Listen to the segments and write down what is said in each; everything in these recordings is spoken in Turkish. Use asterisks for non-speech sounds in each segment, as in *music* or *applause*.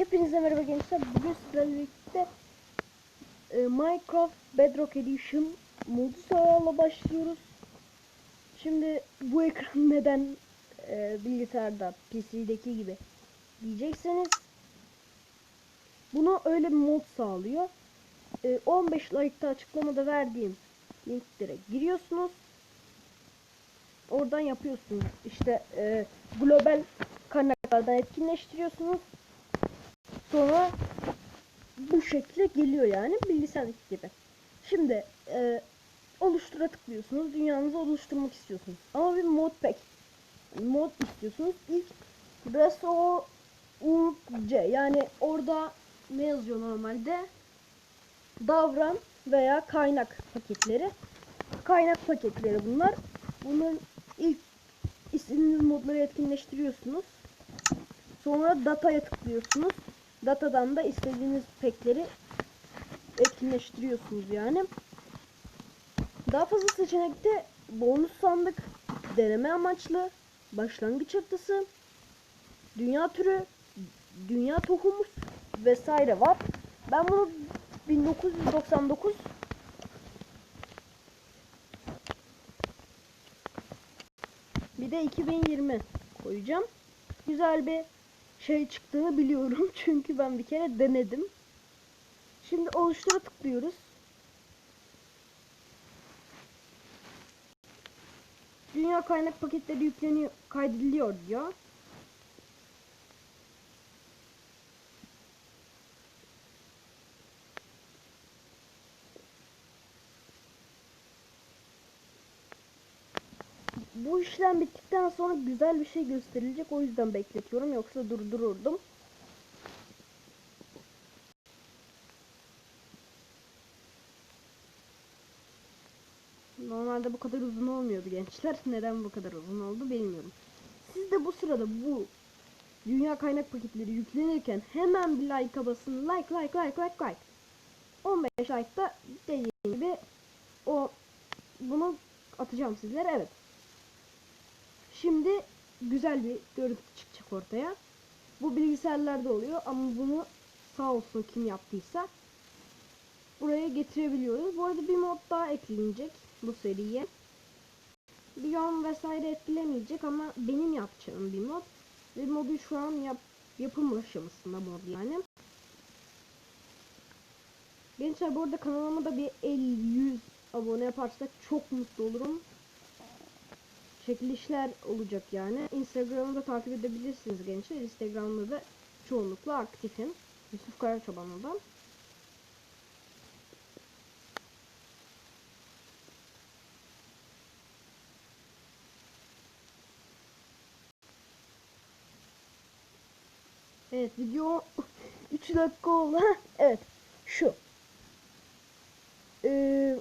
Hepinize merhaba gençler. Bugün sizlerle birlikte e, Minecraft Bedrock Edition modu sırayla başlıyoruz. Şimdi bu ekran *laughs* neden e, bilgisayarda PC'deki gibi diyecekseniz bunu öyle bir mod sağlıyor. E, 15 like'ta açıklamada verdiğim linklere giriyorsunuz. Oradan yapıyorsunuz. İşte e, global kaynaklardan etkinleştiriyorsunuz. Sonra bu şekilde geliyor yani bilgisayardaki gibi. Şimdi e, oluştura tıklıyorsunuz. Dünyanızı oluşturmak istiyorsunuz. Ama bir mod pack mod istiyorsunuz. İlk Resource yani orada ne yazıyor normalde? Davran veya kaynak paketleri. Kaynak paketleri bunlar. Bunların ilk istediğiniz modları etkinleştiriyorsunuz. Sonra dataya tıklıyorsunuz. Datadan da istediğiniz pekleri etkinleştiriyorsunuz yani. Daha fazla seçenekte bonus sandık, deneme amaçlı, başlangıç haritası, dünya türü, dünya tohumu vesaire var. Ben bunu 1999 bir de 2020 koyacağım. Güzel bir şey çıktığını biliyorum. *laughs* Çünkü ben bir kere denedim. Şimdi oluştura tıklıyoruz. Dünya kaynak paketleri yükleniyor, kaydediliyor diyor. Bu işlem bittikten sonra güzel bir şey gösterilecek. O yüzden bekletiyorum. Yoksa durdururdum. Normalde bu kadar uzun olmuyordu gençler. *laughs* Neden bu kadar uzun oldu bilmiyorum. Siz de bu sırada bu dünya kaynak paketleri yüklenirken hemen bir like'a basın. Like like like like like. 15 like'da dediğim gibi o bunu atacağım sizlere. Evet. Şimdi güzel bir görüntü çıkacak ortaya. Bu bilgisayarlarda oluyor ama bunu sağ olsun kim yaptıysa buraya getirebiliyoruz. Bu arada bir mod daha eklenecek bu seriye. Biyom vesaire etkilemeyecek ama benim yapacağım bir mod. Ve modu şu an yap yapım aşamasında mod yani. Gençler bu arada kanalıma da bir 50-100 abone yaparsak çok mutlu olurum çekilişler olacak yani. Instagram'ı da takip edebilirsiniz gençler. Instagram'da da çoğunlukla aktifim. Yusuf Karaçoban'dan. Evet video *laughs* 3 dakika oldu. *laughs* evet şu. Ee,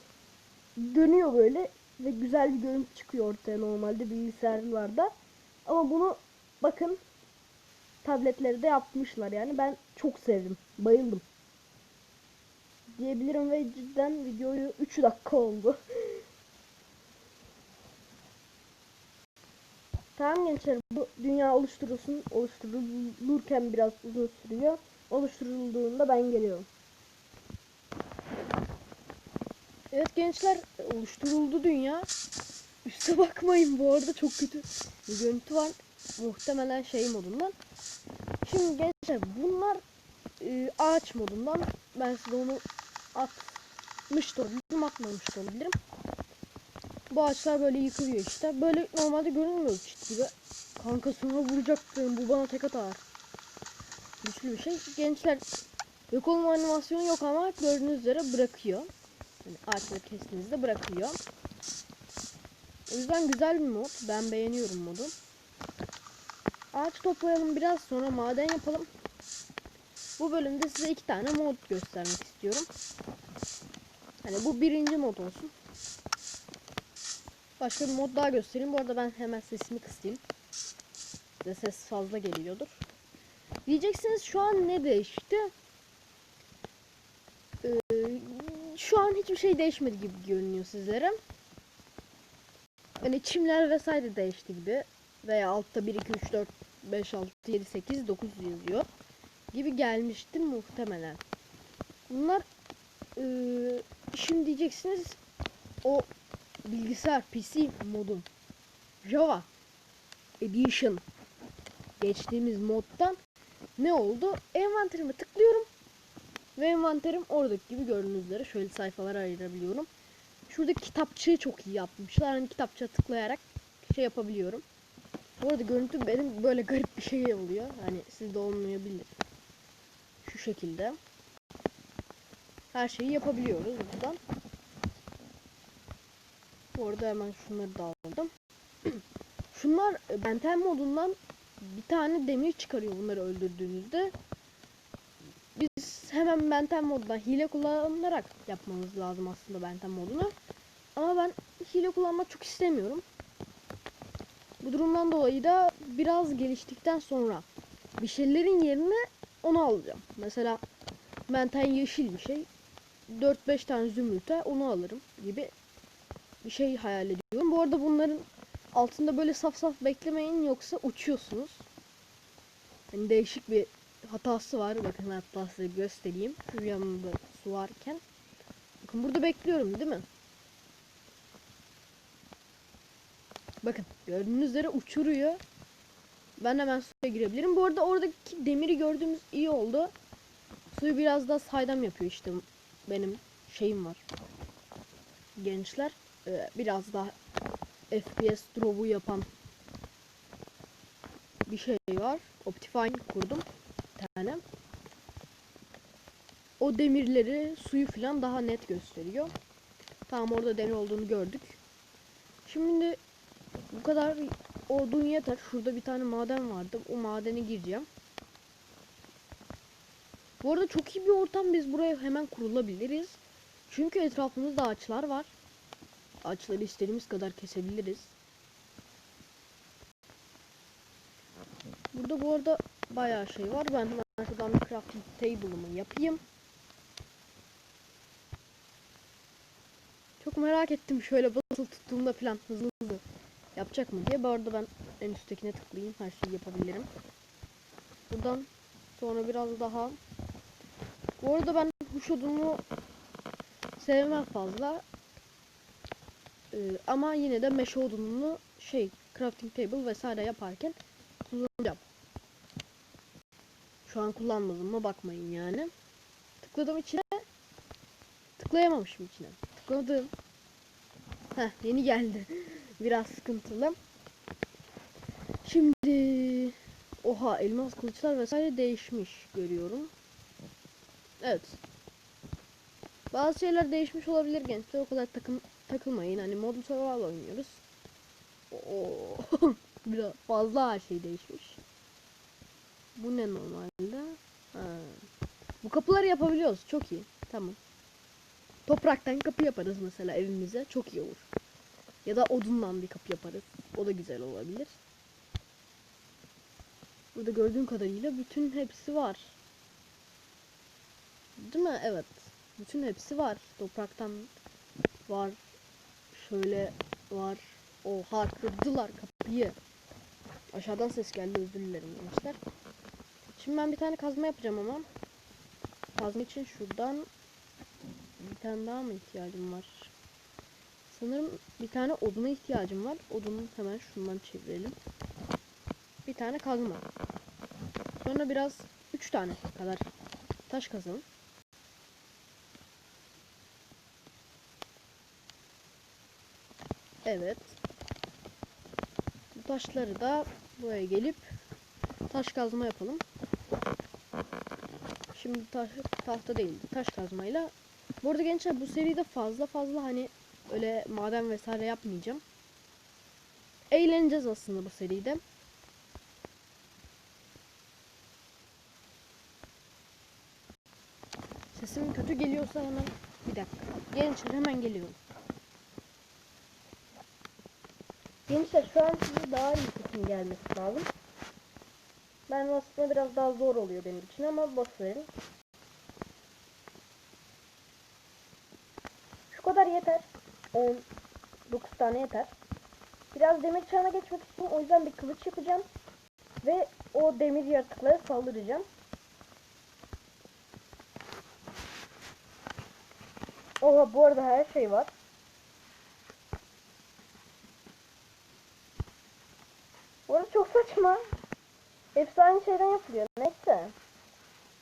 dönüyor böyle ve güzel bir görüntü çıkıyor ortaya normalde bilgisayarlarda. Ama bunu bakın tabletlerde yapmışlar yani ben çok sevdim. Bayıldım. Diyebilirim ve cidden videoyu 3 dakika oldu. *laughs* tamam gençler bu dünya oluşturulsun. Oluşturulurken biraz uzun sürüyor. Oluşturulduğunda ben geliyorum. Evet gençler oluşturuldu dünya. Üste bakmayın bu arada çok kötü bir görüntü var. Muhtemelen şey modundan. Şimdi gençler bunlar e, ağaç modundan. Ben size onu atmış da olabilirim atmamış da olabilirim. Bu ağaçlar böyle yıkılıyor işte. Böyle normalde görünmüyor çit gibi. Kanka sonra vuracaktım. Bu bana tek atar. Güçlü bir şey. Gençler yok olma animasyonu yok ama gördüğünüz üzere bırakıyor. Yani ağaçları kestiğinizde bırakıyor. O yüzden güzel bir mod. Ben beğeniyorum modu. Ağaç toplayalım biraz sonra maden yapalım. Bu bölümde size iki tane mod göstermek istiyorum. Hani bu birinci mod olsun. Başka bir mod daha göstereyim. Bu arada ben hemen sesimi kısayım. Size ses fazla geliyordur. Diyeceksiniz şu an ne değişti? Ee, şu an hiçbir şey değişmedi gibi görünüyor sizlere. Hani çimler vesaire değişti gibi. Veya altta 1, 2, 3, 4, 5, 6, 7, 8, 9 yazıyor. gibi gelmişti muhtemelen. Bunlar eee, şimdi diyeceksiniz o bilgisayar PC modun Java Edition geçtiğimiz moddan ne oldu? Envanterime tıklıyorum ve envanterim oradaki gibi gördüğünüz üzere şöyle sayfalara ayırabiliyorum. Şurada kitapçığı çok iyi yapmışlar. Hani kitapçığa tıklayarak şey yapabiliyorum. Bu arada görüntü benim böyle garip bir şey oluyor. Hani sizde olmayabilir. Şu şekilde. Her şeyi yapabiliyoruz buradan. Bu arada hemen şunları da aldım. *clears throat* Şunlar e, Benten modundan bir tane demir çıkarıyor bunları öldürdüğünüzde. Hemen Benten modundan hile kullanarak yapmamız lazım aslında Benten modunu. Ama ben hile kullanmak çok istemiyorum. Bu durumdan dolayı da biraz geliştikten sonra bir şeylerin yerine onu alacağım. Mesela Benten yeşil bir şey. 4-5 tane zümrüte onu alırım gibi bir şey hayal ediyorum. Bu arada bunların altında böyle saf saf beklemeyin yoksa uçuyorsunuz. Hani değişik bir hatası var. Bakın hatta göstereyim. Şu yanında su varken. Bakın burada bekliyorum değil mi? Bakın gördüğünüz üzere uçuruyor. Ben hemen suya girebilirim. Bu arada oradaki demiri gördüğümüz iyi oldu. Suyu biraz daha saydam yapıyor işte benim şeyim var. Gençler e, biraz daha FPS drop'u yapan bir şey var. Optifine kurdum tane. O demirleri, suyu falan daha net gösteriyor. Tamam orada demir olduğunu gördük. Şimdi bu kadar odun yeter. Şurada bir tane maden vardı. O madene gireceğim. Bu arada çok iyi bir ortam. Biz buraya hemen kurulabiliriz. Çünkü etrafımızda ağaçlar var. Ağaçları istediğimiz kadar kesebiliriz. Burada bu arada bayağı şey var. Ben hemen şuradan bir crafting table'ımı yapayım. Çok merak ettim şöyle basılı tuttuğumda falan hızlı hızlı yapacak mı diye. Bu arada ben en üsttekine tıklayayım. Her şeyi yapabilirim. Buradan sonra biraz daha bu arada ben huş odunu sevmem fazla. Ee, ama yine de meşe odununu şey crafting table vesaire yaparken kullanacağım. Şu an kullanmadım mı bakmayın yani. Tıkladım içine. Tıklayamamışım içine. Tıkladım. Heh yeni geldi. *laughs* Biraz sıkıntılı. Şimdi oha elmas kılıçlar vesaire değişmiş görüyorum. Evet. Bazı şeyler değişmiş olabilir gençler. O kadar takım takılmayın. Hani modlu survival oynuyoruz. Oo. *laughs* Biraz fazla her şey değişmiş. Bu ne normalde? Ha. Bu kapıları yapabiliyoruz. Çok iyi. Tamam. Topraktan kapı yaparız mesela evimize. Çok iyi olur. Ya da odundan bir kapı yaparız. O da güzel olabilir. Burada gördüğüm kadarıyla bütün hepsi var. Değil mi? Evet. Bütün hepsi var. Topraktan var. Şöyle var. Oha kırdılar kapıyı. Aşağıdan ses geldi özür dilerim gençler. Şimdi ben bir tane kazma yapacağım ama. Kazma için şuradan bir tane daha mı ihtiyacım var? Sanırım bir tane oduna ihtiyacım var. Odunu hemen şundan çevirelim. Bir tane kazma. Sonra biraz 3 tane kadar taş kazalım. Evet. Bu taşları da buraya gelip taş kazma yapalım. Şimdi taş, tahta değil taş kazmayla. Bu arada gençler bu seride fazla fazla hani öyle maden vesaire yapmayacağım. Eğleneceğiz aslında bu seride. Sesim kötü geliyorsa hemen bir dakika. Gençler hemen geliyorum. Gençler şu an size daha iyi sesim gelmesi lazım. Ben basma biraz daha zor oluyor benim için ama basın. Şu kadar yeter. 19 tane yeter. Biraz demir çağına geçmek için o yüzden bir kılıç yapacağım. Ve o demir yaratıklara saldıracağım. Oha bu arada her şey var. Şeyden yapılıyor. Neyse.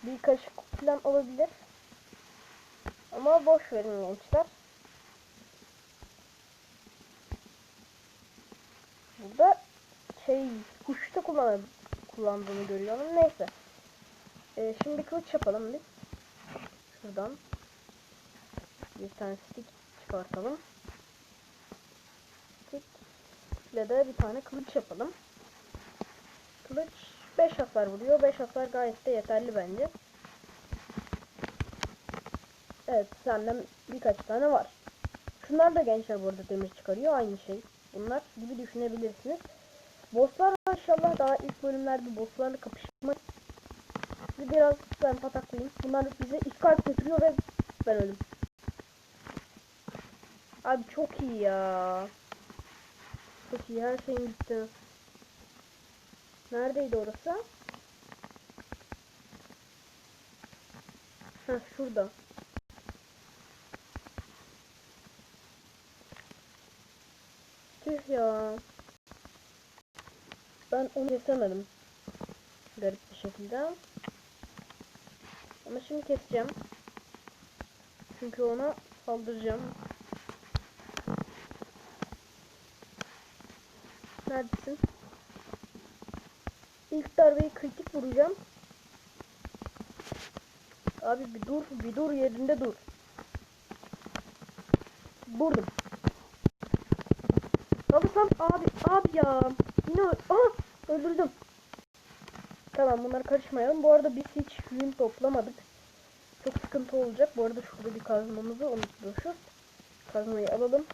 Bir kaşık falan olabilir. Ama boş verin gençler. Burada şey kuşta kullan kullandığını görüyorum. Neyse. Ee, şimdi kılıç yapalım biz. Şuradan. Bir tane stick çıkartalım. Stick ile de bir tane kılıç yapalım. Kılıç 5 hasar vuruyor. 5 hasar gayet de yeterli bence. Evet senden birkaç tane var. Şunlar da gençler bu arada demir çıkarıyor. Aynı şey. Bunlar gibi düşünebilirsiniz. Bosslar inşallah daha ilk bölümlerde bosslarla kapışmak. Sizi biraz ben pataklayayım. Bunlar bize kalp götürüyor ve ben öldüm. Abi çok iyi ya. Çok iyi her şeyim gitti. Neredeydi orası? Heh şurada. Tüh ya. Ben onu kesemedim. Garip bir şekilde. Ama şimdi keseceğim. Çünkü ona saldıracağım. Neredesin? İlk darbeyi kritik vuracağım. Abi bir dur, bir dur yerinde dur. Vurdum. Abi sen abi abi ya. Yine Aha, öldürdüm. Tamam bunları karışmayalım. Bu arada biz hiç yün toplamadık. Çok sıkıntı olacak. Bu arada şurada bir kazmamızı unutmuşuz. Kazmayı alalım.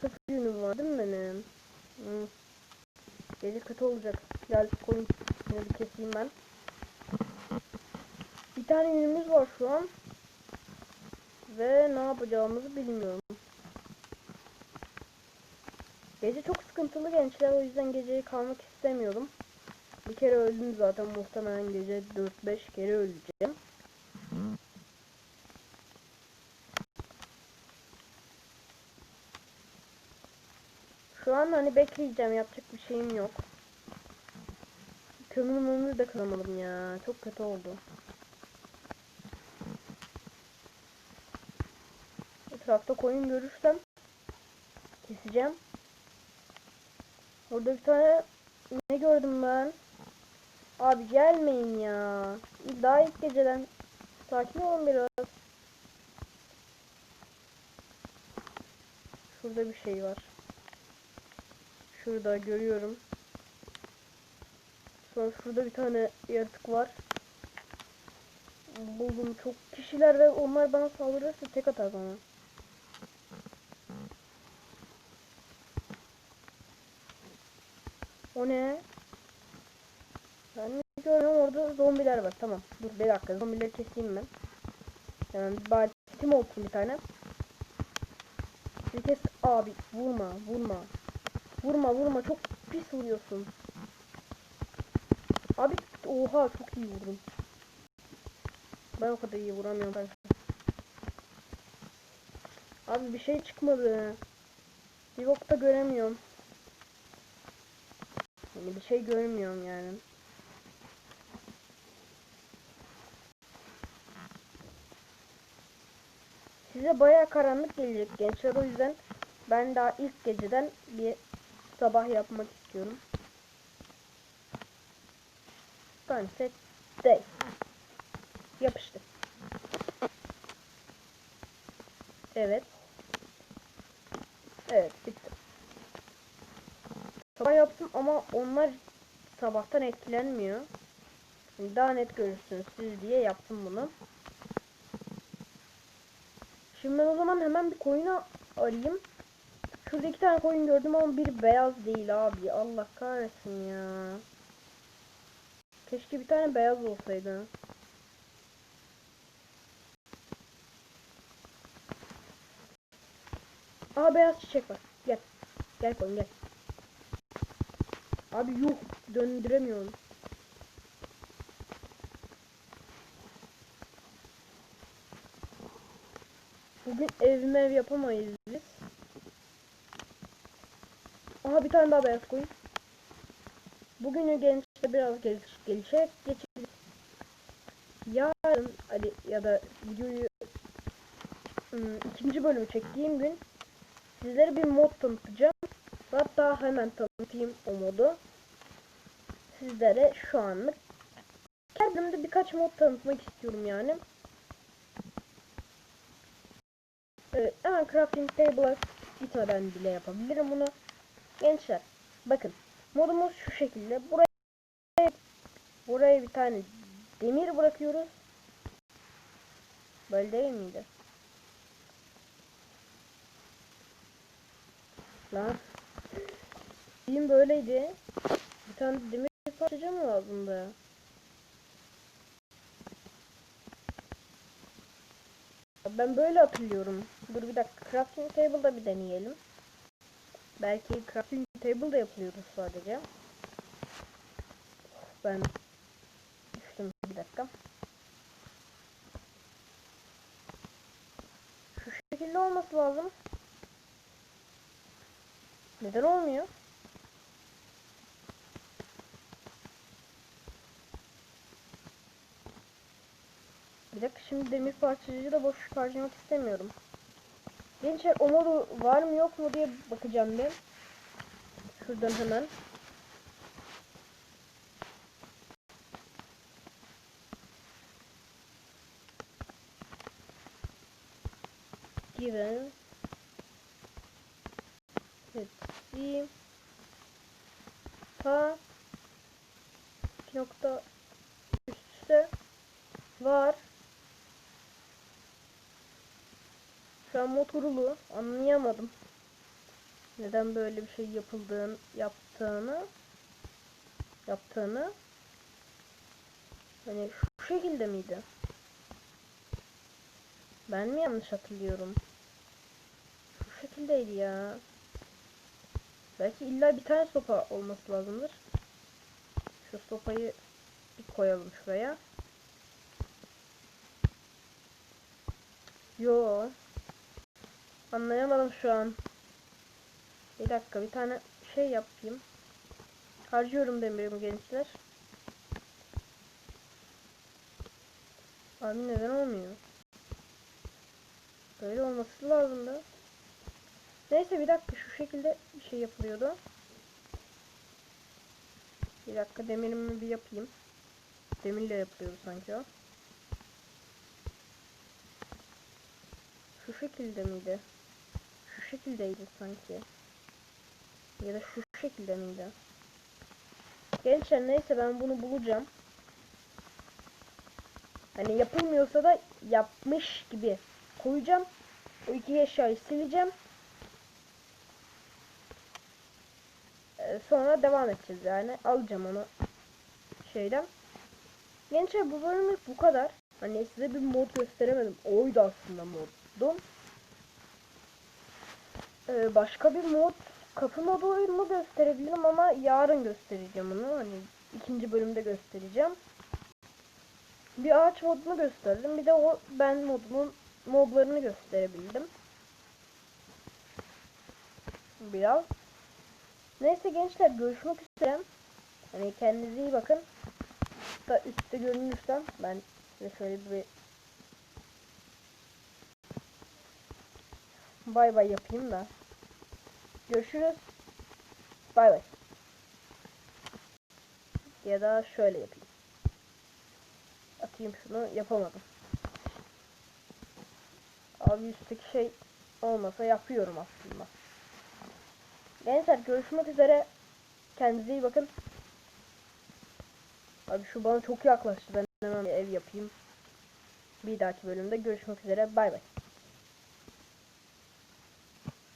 Sıfır yünüm var değil mi benim? Hı. Gece kötü olacak. Gel koyun. Bir keseyim ben. Bir tane yünümüz var şu an. Ve ne yapacağımızı bilmiyorum. Gece çok sıkıntılı gençler o yüzden geceye kalmak istemiyorum. Bir kere öldüm zaten muhtemelen gece 4-5 kere öleceğim. An hani bekleyeceğim yapacak bir şeyim yok. Kömür mümür de kıramadım ya. Çok kötü oldu. Etrafta koyun görürsem keseceğim. Orada bir tane ne gördüm ben? Abi gelmeyin ya. Daha ilk geceden sakin olun biraz. Şurada bir şey var. Şurada görüyorum. Sonra şurada bir tane yaratık var. Buldum çok kişiler ve onlar bana saldırırsa tek atar bana. O ne? Ben mi görüyorum orada zombiler var. Tamam. Dur bir dakika zombileri keseyim ben. Hemen bir bari tim olsun bir tane. Bir kes abi vurma vurma. Vurma vurma çok pis vuruyorsun. Abi oha çok iyi vurdum. Ben o kadar iyi vuramıyorum ben. Abi bir şey çıkmadı. Bir bok da göremiyorum. Yani bir şey görmüyorum yani. Size baya karanlık gelecek gençler o yüzden ben daha ilk geceden bir sabah yapmak istiyorum. Sunset Day. Yapıştı. Evet. Evet bitti. Sabah yaptım ama onlar sabahtan etkilenmiyor. Daha net görürsünüz siz diye yaptım bunu. Şimdi ben o zaman hemen bir koyunu arayayım. Şurada iki tane koyun gördüm ama bir beyaz değil abi. Allah kahretsin ya. Keşke bir tane beyaz olsaydı. Aa beyaz çiçek var. Gel. Gel koyun gel. Abi yok. Döndüremiyorum. Bugün ev mev yapamayız biz. Aha bir tane daha beyaz koyun. Bugünü gençte biraz geliş, gelişerek geçirdik. Yarın hadi ya da videoyu ım, ikinci bölümü çektiğim gün sizlere bir mod tanıtacağım. Hatta hemen tanıtayım o modu. Sizlere şu anlık kendimde birkaç mod tanıtmak istiyorum yani. Evet, hemen crafting table'a gitmeden bile yapabilirim bunu. Gençler bakın modumuz şu şekilde. Buraya buraya bir tane demir bırakıyoruz. Böyle değil miydi? Lan. Diyeyim böyleydi. Bir tane demir parçacı mı lazımdı? Ben böyle hatırlıyorum. Dur bir dakika. Crafting table'da bir deneyelim. Belki crafting table'da yapılıyordu sadece. Ben düştüm bir dakika. Şu şekilde olması lazım. Neden olmuyor? Bir dakika şimdi demir parçacığı da boş harcamak istemiyorum. Gençler o modu var mı yok mu diye bakacağım bir. Şuradan hemen. Given. Etsi. Ta. İki nokta üst var. Şu an anlayamadım. Neden böyle bir şey yapıldığını yaptığını yaptığını hani şu şekilde miydi? Ben mi yanlış hatırlıyorum? Şu şekildeydi ya. Belki illa bir tane sopa olması lazımdır. Şu sopayı bir koyalım şuraya. Yo. Anlayamadım şu an. Bir dakika bir tane şey yapayım. Harcıyorum demirimi gençler. Abi neden olmuyor? Böyle olması lazımdı. Neyse bir dakika şu şekilde bir şey yapılıyordu. Bir dakika demirimi bir yapayım. Demirle yapılıyordu sanki o. Şu şekilde miydi? Şekildeydi sanki. Ya da şu şekilde miydi? Gençler neyse ben bunu bulacağım. Hani yapılmıyorsa da yapmış gibi koyacağım. O iki eşyayı sileceğim. Ee, sonra devam edeceğiz yani. Alacağım onu şeyden. Gençler bu bölümlük bu kadar. Hani size bir mod gösteremedim. Oydu aslında moddum. Ee, başka bir mod kapı modu oyunu gösterebilirim ama yarın göstereceğim onu. Hani ikinci bölümde göstereceğim. Bir ağaç modunu gösterdim. Bir de o ben modumun moblarını gösterebildim. Biraz. Neyse gençler görüşmek üzere. Hani kendinize iyi bakın. Da üstte görünürsem ben size şöyle bir bay bay yapayım da. Görüşürüz. Bay bay. Ya da şöyle yapayım. Atayım şunu yapamadım. Abi üstteki şey olmasa yapıyorum aslında. Gençler görüşmek üzere. Kendinize iyi bakın. Abi şu bana çok yaklaştı. Ben hemen bir ev yapayım. Bir dahaki bölümde görüşmek üzere. Bay bay.